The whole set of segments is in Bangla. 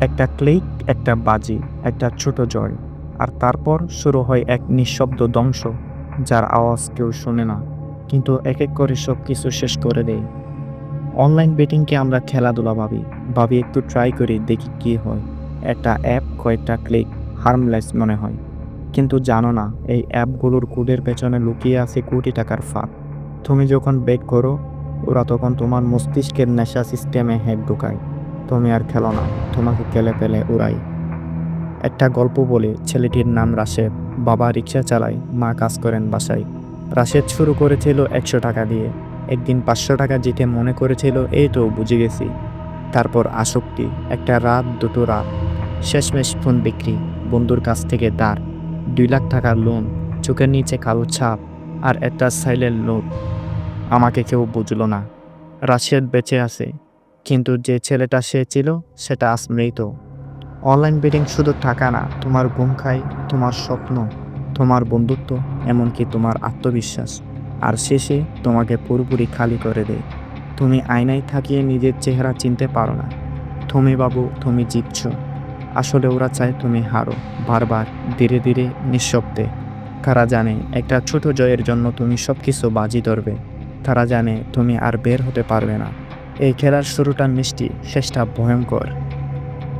একটা ক্লিক, একটা বাজি, একটা ছোট জয়, আর তারপর শুরু হয় এক নিঃশব্দ ধ্বংস, যার আওয়াজ কেউ শোনে না, কিন্তু এক এক করে সব কিছু শেষ করে দেয়। অনলাইন বেটিংকে আমরা খেলাধুলা ভাবি ভাবি একটু ট্রাই করি, দেখি কি হয়। একটা অ্যাপ, কয়েকটা ক্লিক হার্মলেস মনে হয়। কিন্তু জানো না, এই অ্যাপগুলোর কোডের পেছনে লুকিয়ে আছে কোটি টাকার ফাঁক তুমি যখন বেট করো, ওরা তখন তোমার মস্তিষ্কের নেশা সিস্টেমে হ্যাক ঢুকায়। তুমি আর খেলো না, তোমাকে কেলে পেলে উড়াই। একটা গল্প বলে, ছেলেটির নাম রাশেদ। বাবা রিক্সা চালায়, মা কাজ করেন বাসায়। রাশেদ শুরু করেছিল একশো টাকা দিয়ে। একদিন পাঁচশো টাকা জিতে মনে করেছিল, এই তো, বুঝে গেছি। তারপর আসক্তি, একটা রাত, দুটো রাত। শেষমেশ ফোন বিক্রি, বন্ধুর কাছ থেকে দাঁড় দুই লাখ টাকার লোন চোখের নিচে কালো ছাপ আর একটা সাইলেন্ট নোট আমাকে কেউ বুঝলো না। রাশিয়ার বেঁচে আছে। কিন্তু যে ছেলেটা সে ছিল, সেটা আজ মৃত অনলাইন বেটিং শুধু টাকা না, তোমার ঘুম তোমার স্বপ্ন, তোমার বন্ধুত্ব, এমনকি তোমার আত্মবিশ্বাস। আর শেষে তোমাকে পুরোপুরি খালি করে দেয়। তুমি আয়নায় থাকিয়ে নিজের চেহারা চিনতে পারো না। তুমি বাবু, তুমি জিতছ। আসলে ওরা চায় তুমি হারো, বারবার, ধীরে ধীরে, নিঃশব্দে। তারা জানে একটা ছোট জয়ের জন্য তুমি সব কিছু বাজি ধরবে। তারা জানে তুমি আর বের হতে পারবে না। এই খেলার শুরুটা মিষ্টি, শেষটা ভয়ঙ্কর।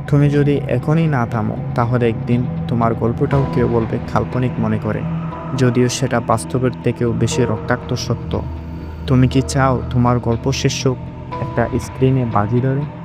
তুমি যদি এখনই না থামো, তাহলে একদিন তোমার গল্পটাও কেউ বলবে কাল্পনিক মনে করে। যদিও সেটা বাস্তবের থেকেও বেশি রক্তাক্ত সত্য। তুমি কি চাও তোমার গল্প শেষ একটা স্ক্রিনে বাজি ধরে?